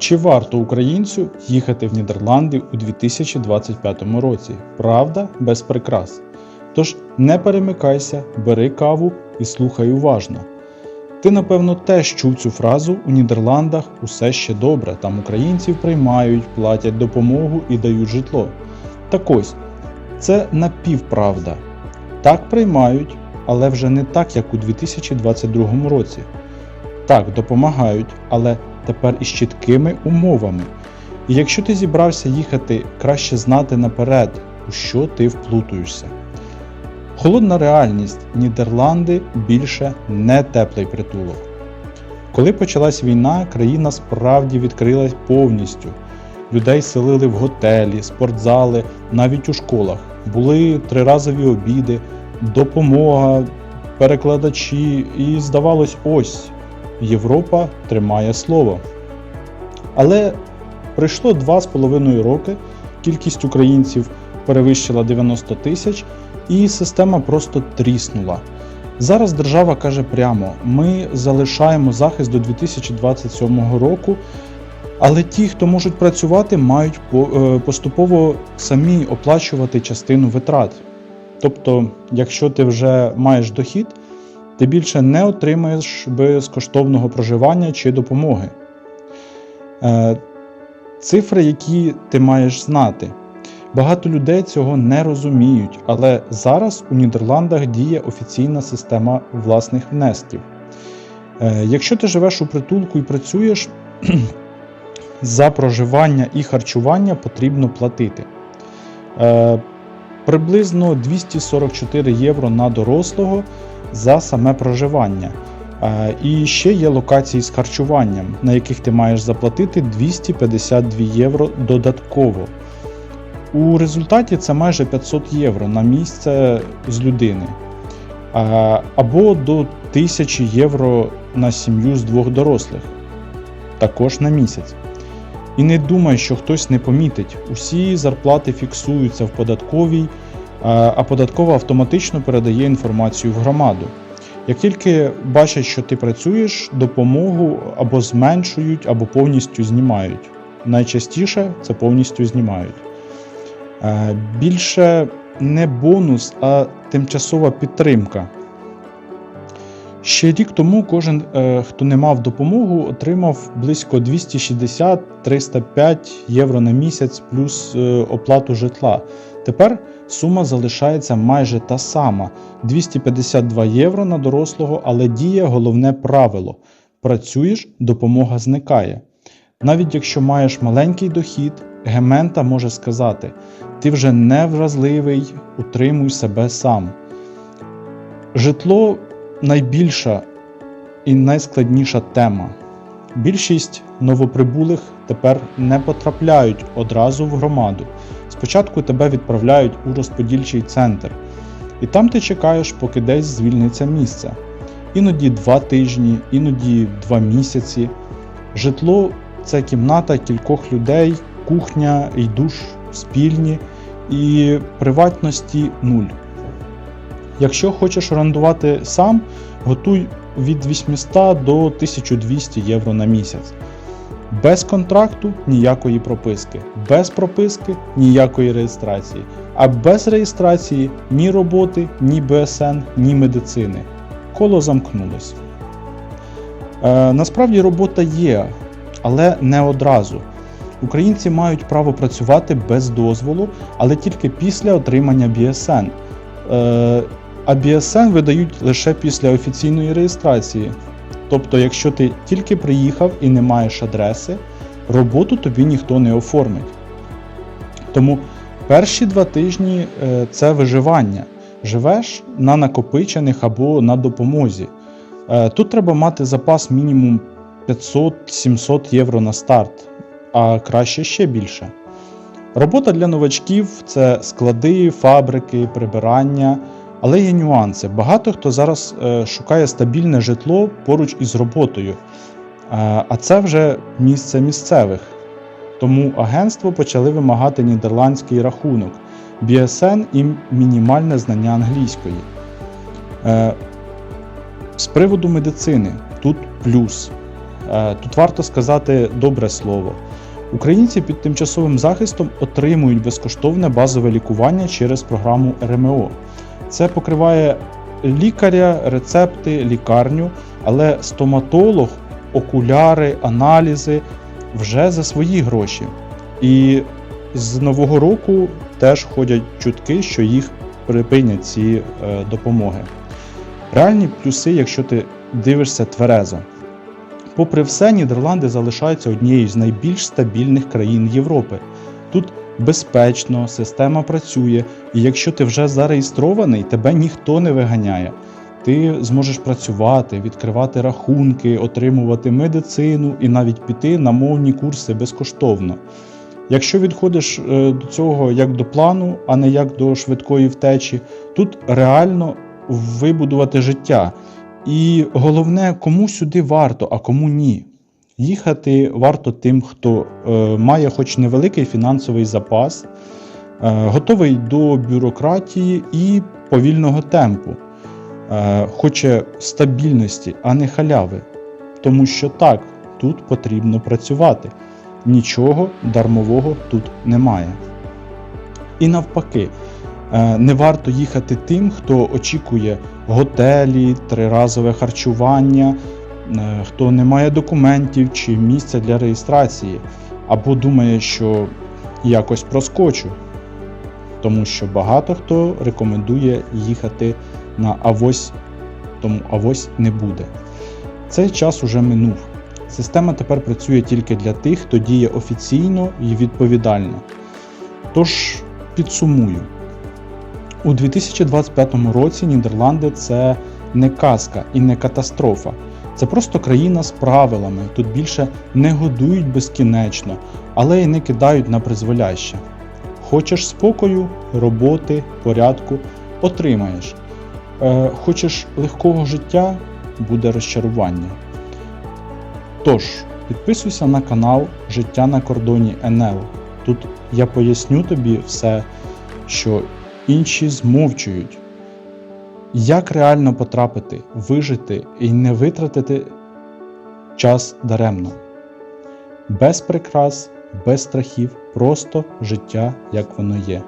Чи варто українцю їхати в Нідерланди у 2025 році? Правда без прикрас. Тож не перемикайся, бери каву і слухай уважно. Ти, напевно, теж чув цю фразу у Нідерландах усе ще добре, там українців приймають, платять допомогу і дають житло. Так ось, це напівправда. Так приймають, але вже не так, як у 2022 році. Так, допомагають, але тепер із чіткими умовами. І якщо ти зібрався їхати, краще знати наперед, у що ти вплутуєшся. Холодна реальність Нідерланди більше не теплий притулок. Коли почалась війна, країна справді відкрилась повністю. Людей селили в готелі, спортзали, навіть у школах. Були триразові обіди, допомога, перекладачі, і здавалось, ось Європа тримає слово. Але пройшло два з половиною роки, кількість українців перевищила 90 тисяч, і система просто тріснула. Зараз держава каже прямо: ми залишаємо захист до 2027 року, але ті, хто можуть працювати, мають е, поступово самі оплачувати частину витрат. Тобто, якщо ти вже маєш дохід, ти більше не отримаєш безкоштовного проживання чи допомоги. Е, Цифри, які ти маєш знати. Багато людей цього не розуміють, але зараз у Нідерландах діє офіційна система власних внесків. Е, Якщо ти живеш у притулку і працюєш, за проживання і харчування потрібно платити. Е, Приблизно 244 євро на дорослого за саме проживання. Е, І ще є локації з харчуванням, на яких ти маєш заплатити 252 євро додатково. У результаті це майже 500 євро на місце з людини. Е, Або до 1000 євро на сім'ю з двох дорослих. Також на місяць. І не думай, що хтось не помітить. Усі зарплати фіксуються в податковій, а податкова автоматично передає інформацію в громаду. Як тільки бачать, що ти працюєш, допомогу або зменшують, або повністю знімають. Найчастіше це повністю знімають. Е, Більше не бонус, а тимчасова підтримка. Ще рік тому кожен, е, хто не мав допомогу, отримав близько 260-305 євро на місяць плюс е, оплату житла. Тепер сума залишається майже та сама 252 євро на дорослого, але діє головне правило: працюєш, допомога зникає. Навіть якщо маєш маленький дохід, гемента може сказати: ти вже не вразливий, утримуй себе сам. Житло найбільша і найскладніша тема. Більшість новоприбулих тепер не потрапляють одразу в громаду. Спочатку тебе відправляють у розподільчий центр, і там ти чекаєш, поки десь звільниться місце. Іноді два тижні, іноді два місяці. Житло це кімната кількох людей, кухня і душ спільні, і приватності нуль. Якщо хочеш орендувати сам, готуй від 800 до 1200 євро на місяць. Без контракту ніякої прописки, без прописки ніякої реєстрації, а без реєстрації ні роботи, ні БСН, ні медицини. Коло замкнулось. Е, насправді робота є, але не одразу. Українці мають право працювати без дозволу, але тільки після отримання BSN. Е, а BSN видають лише після офіційної реєстрації. Тобто, якщо ти тільки приїхав і не маєш адреси, роботу тобі ніхто не оформить. Тому перші два тижні е, це виживання. Живеш на накопичених або на допомозі. Е, Тут треба мати запас мінімум 500-700 євро на старт, а краще ще більше. Робота для новачків це склади, фабрики, прибирання. Але є нюанси. Багато хто зараз е, шукає стабільне житло поруч із роботою, Е, а це вже місце місцевих. Тому агентство почали вимагати нідерландський рахунок, BSN і мінімальне знання англійської. Е, З приводу медицини тут плюс. Тут варто сказати добре слово. Українці під тимчасовим захистом отримують безкоштовне базове лікування через програму РМО. Це покриває лікаря, рецепти, лікарню, але стоматолог, окуляри, аналізи вже за свої гроші. І з нового року теж ходять чутки, що їх припинять ці е, допомоги. Реальні плюси, якщо ти дивишся тверезо. Попри все, Нідерланди залишаються однією з найбільш стабільних країн Європи. Тут безпечно, система працює, і якщо ти вже зареєстрований, тебе ніхто не виганяє. Ти зможеш працювати, відкривати рахунки, отримувати медицину і навіть піти на мовні курси безкоштовно. Якщо відходиш е, до цього як до плану, а не як до швидкої втечі, тут реально вибудувати життя. І головне, кому сюди варто, а кому ні. Їхати варто тим, хто е, має хоч невеликий фінансовий запас, е, готовий до бюрократії і повільного темпу, е, хоче стабільності, а не халяви. Тому що так, тут потрібно працювати. Нічого дармового тут немає. І навпаки, не варто їхати тим, хто очікує готелі, триразове харчування, хто не має документів чи місця для реєстрації, або думає, що якось проскочу. Тому що багато хто рекомендує їхати на авось, тому авось не буде. Цей час уже минув. Система тепер працює тільки для тих, хто діє офіційно і відповідально. Тож підсумую. У 2025 році Нідерланди це не казка і не катастрофа. Це просто країна з правилами. Тут більше не годують безкінечно, але й не кидають на призволяще. Хочеш спокою, роботи, порядку отримаєш. Е, хочеш легкого життя буде розчарування. Тож, підписуйся на канал Життя на кордоні НЛ. Тут я поясню тобі все, що інші змовчують. Як реально потрапити, вижити і не витратити час даремно. Без прикрас, без страхів, просто життя, як воно є.